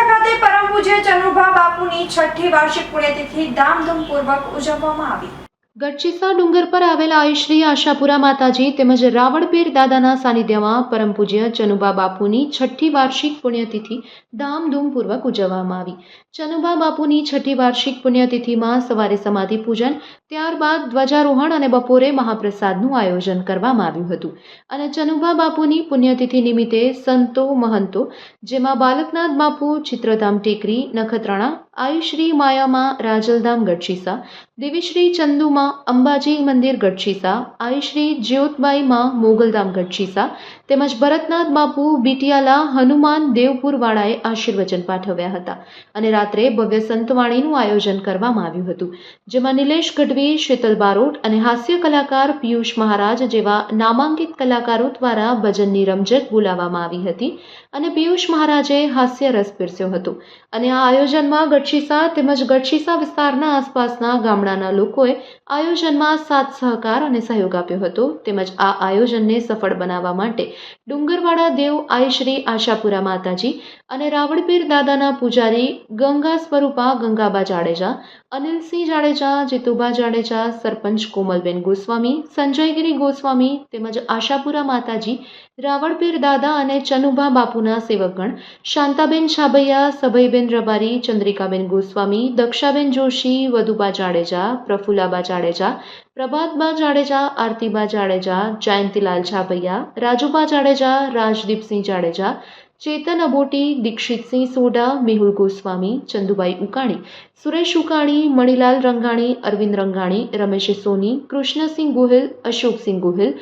મોડાસા ખાતે પરમ પૂજ્ય ચનુભા બાપુની છઠ્ઠી વાર્ષિક પુણ્યતિથિ ધામધૂમપૂર્વક ઉજવવામાં આવી. ગઢચીસા ડુંગર પર આવેલા આયુશ્રી આશાપુરા માતાજી તેમજ રાવણપીર દાદાના સાનિધ્યમાં પરમ પૂજ્ય ચનુબા બાપુની છઠ્ઠી વાર્ષિક પુણ્યતિથિ ધામધૂમપૂર્વક ઉજવવામાં આવી. ચનુબા બાપુની છઠ્ઠી વાર્ષિક પુણ્યતિથિમાં સવારે સમાધિ પૂજન, ત્યારબાદ ધ્વજારોહણ અને બપોરે મહાપ્રસાદનું આયોજન કરવામાં આવ્યું હતું. અને ચનુબા બાપુની પુણ્યતિથિ નિમિત્તે સંતો મહંતો, જેમાં બાલકનાથ બાપુ, ચિત્રધામ ટેકરી, નખત્રાણા આયુશ્રી માયામાં રાજલધામ ગઢશીસા દેવીશ્રી ચંદુમાં અંબાજી મંદિર ગઢશીસા આયુશ્રી જ્યોતબાઈમાં મોગલધામ ગઢશીસા તેમજ ભરતનાથ બાપુ, બીટિયાલા, હનુમાન, દેવપુરવાળાએ આશીર્વચન પાઠવ્યા હતા અને રાત્રે ભવ્ય સંતવાણીનું આયોજન કરવામાં આવ્યું હતું, જેમાં નિલેશ ગઢવી, શીતલ બારોટ અને હાસ્ય કલાકાર પિયુષ મહારાજ જેવા નામાંકિત કલાકારો દ્વારા ભજનની રમઝટ બોલાવવામાં આવી હતી અને પિયુષ મહારાજે હાસ્ય રસ પીરસ્યો હતો અને આ આયોજનમાં ગઢશીસા તેમજ ગઢશીસા વિસ્તારના આસપાસના ગામડાના લોકોએ આયોજનમાં સાથ સહકાર અને સહયોગ આપ્યો હતો તેમજ આ આયોજનને સફળ બનાવવા માટે ડુંગરવાડા દેવ આઈશ્રી આશાપુરા માતાજી અને રાવણપીર દાદાના પૂજારી ગંગા સ્વરૂપા ગંગાબા જાડેજા અનિલસિંહ જાડેજા, જીતુબા જાડેજા, સરપંચ કોમલબેન ગોસ્વામી, સંજયગીરી ગોસ્વામી તેમજ આશાપુરા માતાજી, રાવણપીર દાદા અને ચનુભા બાપુના સેવકગણ, શાંતાબેન છાબૈયા સભયબેન રબારી, ચંદ્રિકાબેન ગોસ્વામી, દક્ષાબેન જોશી, વધુબા જાડેજા, પ્રફુલાબા જાડેજા પ્રભાતબા જાડેજા આરતીબા જાડેજા, જયંતિલાલ છાબૈયા રાજુબા જાડેજા, રાજદીપસિંહ જાડેજા, ચેતન અબોટી, દીક્ષિતસિંહ સોઢા, મેહુલ ગોસ્વામી, ચંદુભાઈ ઉકાણી, સુરેશ ઉકાણી, મણિલાલ રંગાણી, અરવિંદ રંગાણી, રમેશ સોની, કૃષ્ણસિંહ ગોહિલ, અશોકસિંહ ગોહિલ,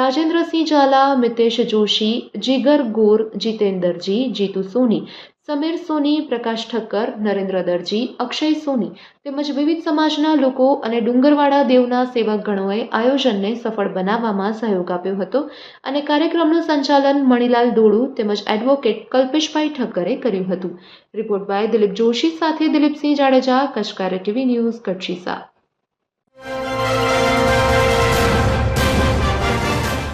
રાજેન્દ્રસિંહ ઝાલા, મિતેશ જોશી, જીગર ગોર, જીતેન્દરજી, જીતુ સોની સમીર સોની, પ્રકાશ ઠક્કર, નરેન્દ્ર દરજી, અક્ષય સોની તેમજ વિવિધ સમાજના લોકો અને ડુંગરવાડા દેવના સેવક ગણોએ આયોજનને સફળ બનાવવામાં સહયોગ આપ્યો હતો અને કાર્યક્રમનું સંચાલન મણિલાલ દોડુ તેમજ એડવોકેટ કલ્પેશભાઈ ઠક્કરે કર્યું હતું. રિપોર્ટ બાય દિલીપ જોશી સાથે દિલીપસિંહ જાડેજા કચકારે ટીવી ન્યૂઝ કચ્છીસા